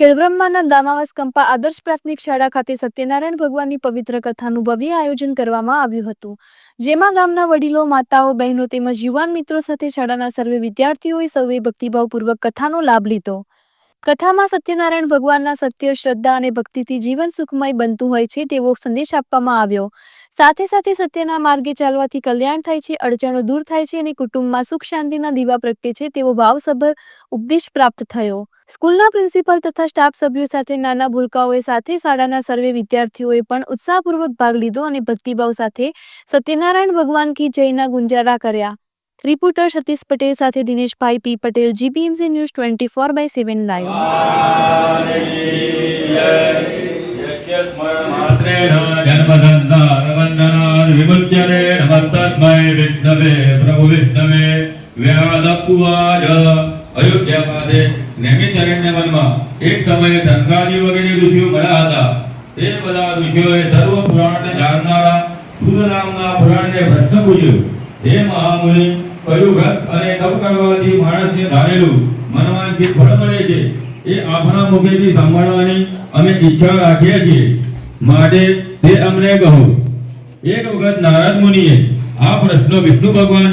ખેડબ્રહ્માના દામાવાસ કંપા આદર્શ પ્રાથમિક શાળા ખાતે સત્યનારાયણ ભગવાનની પવિત્ર કથાનું ભવ્ય આયોજન કરવામાં આવ્યું હતું. જેમાં ગામના વડીલો, માતાઓ, બહેનો તેમજ યુવાન મિત્રો સાથે શાળાના સર્વે વિદ્યાર્થીઓએ સૌએ ભક્તિભાવપૂર્વક કથાનો લાભ લીધો. કથામાં સત્યનારાયણ ભગવાનના સત્ય, શ્રદ્ધા અને ભક્તિથી જીવન સુખમય બનતું હોય છે તેવો સંદેશ આપવામાં આવ્યો. સાથે સાથે સત્યના માર્ગે ચાલવાથી કલ્યાણ થાય છે, અડચણો દૂર થાય છે અને કુટુંબમાં સુખ શાંતિના દીવા પ્રગટે છે તેવો ભાવસભર ઉપદેશ પ્રાપ્ત થયો. સ્કૂલના પ્રિન્સિપલ તથા સ્ટાફ સભ્યો સાથે નાના ભૂલકાઓએ સાથે શાળાના સર્વે વિદ્યાર્થીઓએ પણ ઉત્સાહપૂર્વક ભાગ લીધો અને ભક્તિભાવ સાથે સત્યનારાયણ ભગવાન કી જયના ગુંજારા કર્યા. રિપોર્ટર સતીશ પટેલ સાથે Dineshbhai P Patel GBMC news twenty four by seven live માત્રેણ જન્મદંતારવંદનાદ વિમુચ્યતે નમસ્તસ્મૈ વિષ્ણવે પ્રભુ વિષ્ણવે વ્યાલપુવાજ અયોધ્યા પાસે નેમિચરણ્ય વનમાં એક સમયે ધનગાદી વગેરે ઋષિઓ મળ્યા હતા તે બધા ઋષિઓએ સર્વ પુરાણને જાણનારા સુદ નામના પુરાણને પ્રશ્ન પૂછ્યો હે મહામુનિ કયું વ્રત અને તપ કરવાથી માણસને ધારેલું. મનવાંછિત ફળ મળે છે, એ આપણા મુખેથી સંભાળવાની અમે ઈચ્છા રાખીએ છીએ. માટે તે અમને કહો. એક વખત નારદ મુનિએ આ પ્રશ્ન વિષ્ણુ ભગવાનને